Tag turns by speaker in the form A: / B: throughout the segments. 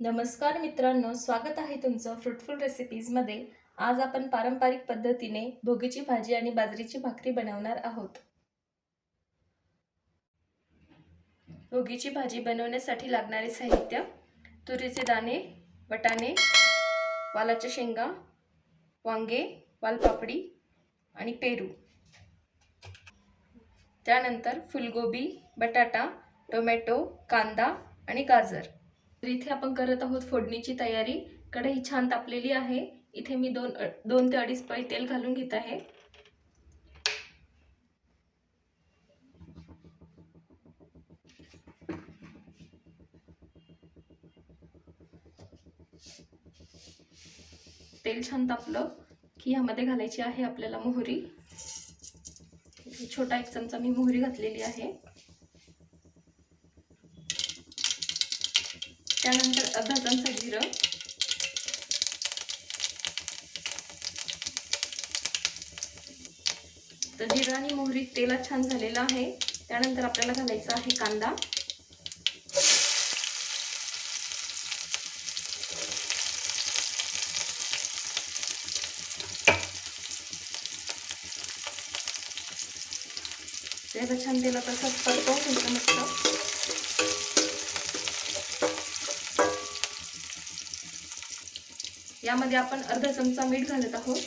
A: नमस्कार मित्रांनो स्वागत आहे तुमचं फ्रुटफुल रेसिपीजमध्ये आज आपण पारंपरिक पद्धतीने भोगीची भाजी आणि बाजरीची भाकरी बनवणार आहोत. भोगीची भाजी बनवण्यासाठी लागणारे साहित्य तुरीचे दाणे वटाणे वालाच्या शेंगा वांगे वालपापडी आणि पेरू. त्यानंतर फुलगोबी बटाटा टोमॅटो कांदा आणि गाजर. तर इथे आपण करत आहोत फोडणीची तयारी. कढई छान तापलेली आहे. इथे मी दोन दोन ते अडीच पळी तेल घालून घेत आहे. तेल छान तापलं की यामध्ये घालायची आहे आपल्याला मोहरी. छोटा एक चमचा मी मोहरी घातलेली आहे. त्यानंतर अर्धा चमचा जिरं. तर जिरं आणि मोहरी तेलात छान झालेलं आहे. त्यानंतर आपल्याला घालायचा आहे कांदा. त्याला छान तेलात असं परतवून घ्यायचं मस्त. यामध्ये आपण अर्धा चमचा मीठ घालत आहोत.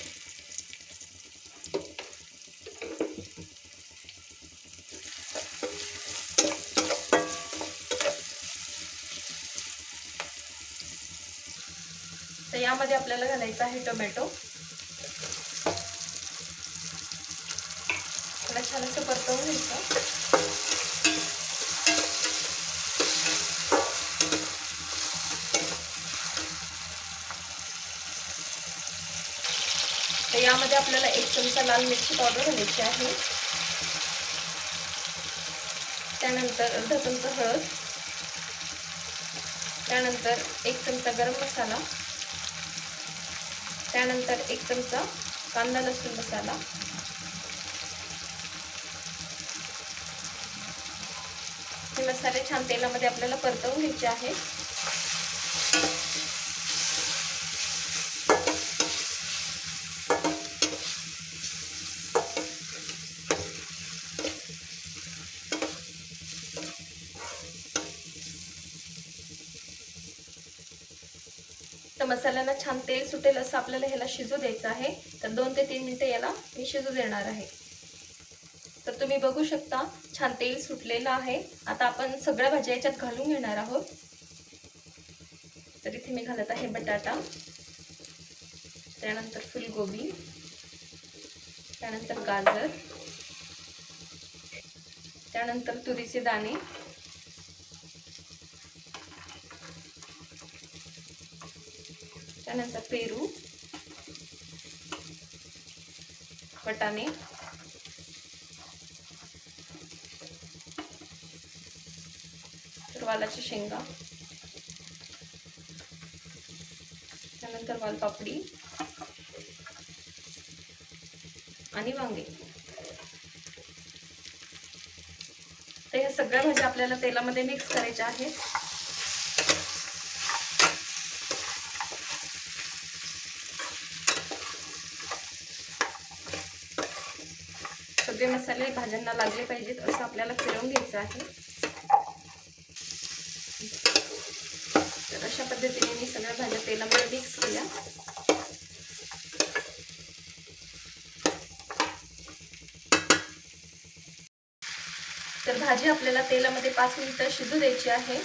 A: तर यामध्ये आपल्याला घालायचा आहे टोमॅटो. त्याला छान असं परतवून घ्यायचं. तर यामध्ये आपल्याला एक चमचा लाल मिरची पावडर घालायची आहे. त्यानंतर अर्धा चमचा हळद. त्यानंतर एक चमचा गरम मसाला. त्यानंतर एक चमचा कांदा लसूण मसाला. हे मसाले छान तेलामध्ये आपल्याला परतवून घ्यायचे आहेत. मसाल्यांना छान तेल सुटेल असं आपल्याला ह्याला शिजू द्यायचं आहे. तर दोन ते तीन मिनटं याला मी शिजू देणार आहे. तर तुम्ही बघू शकता छान तेल सुटलेलं आहे. आता आपण सगळ्या भाज्या याच्यात घालून घेणार आहोत. तर इथे मी घालत आहे बटाटा. त्यानंतर फुलगोबी. त्यानंतर गाजर. त्यानंतर तुरीचे दाणे. त्यानंतर पेरू वटाणे वालाची शेंगा त्यानंतर वालपापडी आणि वांगे. तर ह्या सगळ्या भाज्या आपल्याला तेलामध्ये मिक्स करायच्या आहेत. सगळे मसाले भाज्यांना लागले पाहिजेत असं आपल्याला फिरवून घ्यायचं आहे. तर अशा पद्धतीने मी सगळ्या भाज्या तेलामध्ये मिक्स केल्या. तर भाजी आपल्याला तेलामध्ये पाच मिनिटं शिजू द्यायची आहे.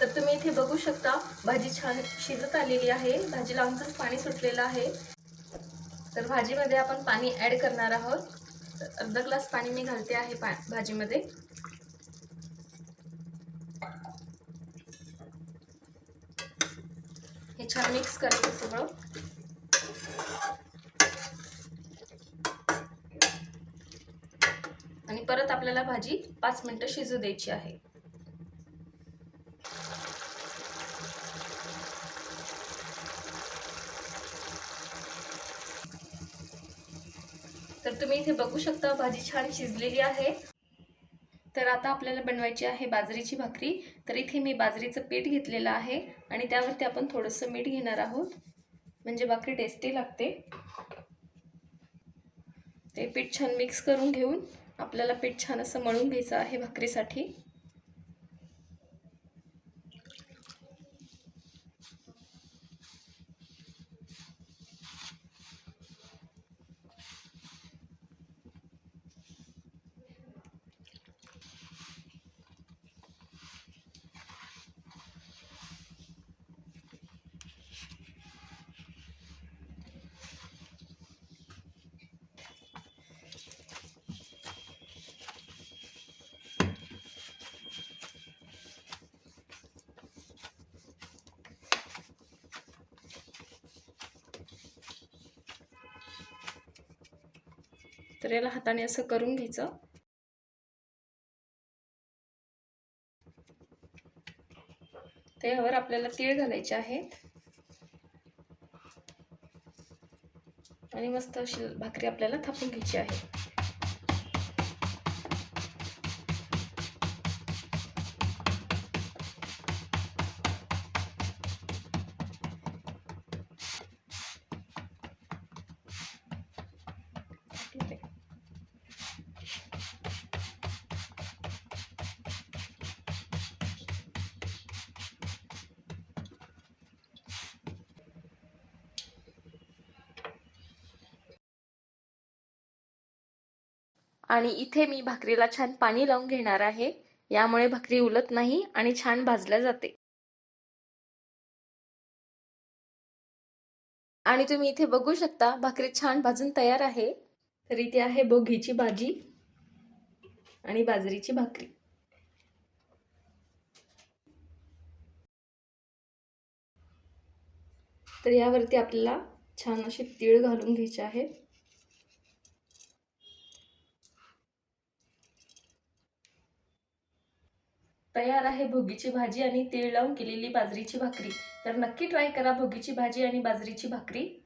A: तर तुम्ही इथे बघू शकता भाजी छान शिजत आलेली आहे. भाजीला आमचंच पाणी सुटलेलं आहे. तर भाजीमध्ये आपण पाणी ॲड करणार आहोत. तर अर्धा ग्लास पाणी मी घालते आहे पा भाजीमध्ये. हे छान मिक्स करायचं सगळं. आणि परत आपल्याला भाजी पाच मिनिटं शिजू द्यायची आहे. तर तुम्ही इथे बघू शकता भाजी छान शिजलेली आहे. तर आता आपल्याला बनवायची आहे बाजरीची भाकरी. तर इथे मी बाजरीचं पीठ घेतलेलं आहे आणि त्यावरती आपण थोडंसं मीठ घेणार आहोत. म्हणजे भाकरी टेस्टी लागते. ते पीठ छान मिक्स करून घेऊन आपल्याला पीठ छान असं मळून घ्यायचं आहे भाकरीसाठी. तर याला हाताने असं करून घ्यायचं. त्यावर आपल्याला तीळ घालायचे आहेत. आणि मस्त अशी भाकरी आपल्याला थापून घ्यायची आहे. आणि इथे मी भाकरीला छान पाणी लावून घेणार आहे. यामुळे भाकरी उलत नाही आणि छान भाजल्या जाते. आणि तुम्ही इथे बघू शकता भाकरी छान भाजून तयार आहे. तर इथे आहे बोगीची भाजी आणि बाजरीची भाकरी. तर यावरती आपल्याला छान असे तीळ घालून घ्यायचे आहेत तयार आहे भोगीची भाजी आणि तीळ लावून केलेली बाजरीची भाकरी. तर नक्की ट्राय करा भोगीची भाजी आणि बाजरीची भाकरी.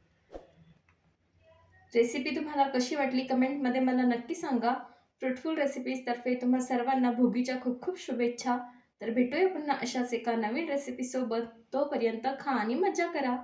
A: रेसिपी तुम्हाला कशी वाटली कमेंटमध्ये मला नक्की सांगा. फ्रुटफुल रेसिपीजतर्फे तुम्हा सर्वांना भोगीच्या खूप खूप शुभेच्छा. तर भेटूया पुन्हा अशाच एका नवीन रेसिपीसोबत तोपर्यंत खा आणि मजा करा.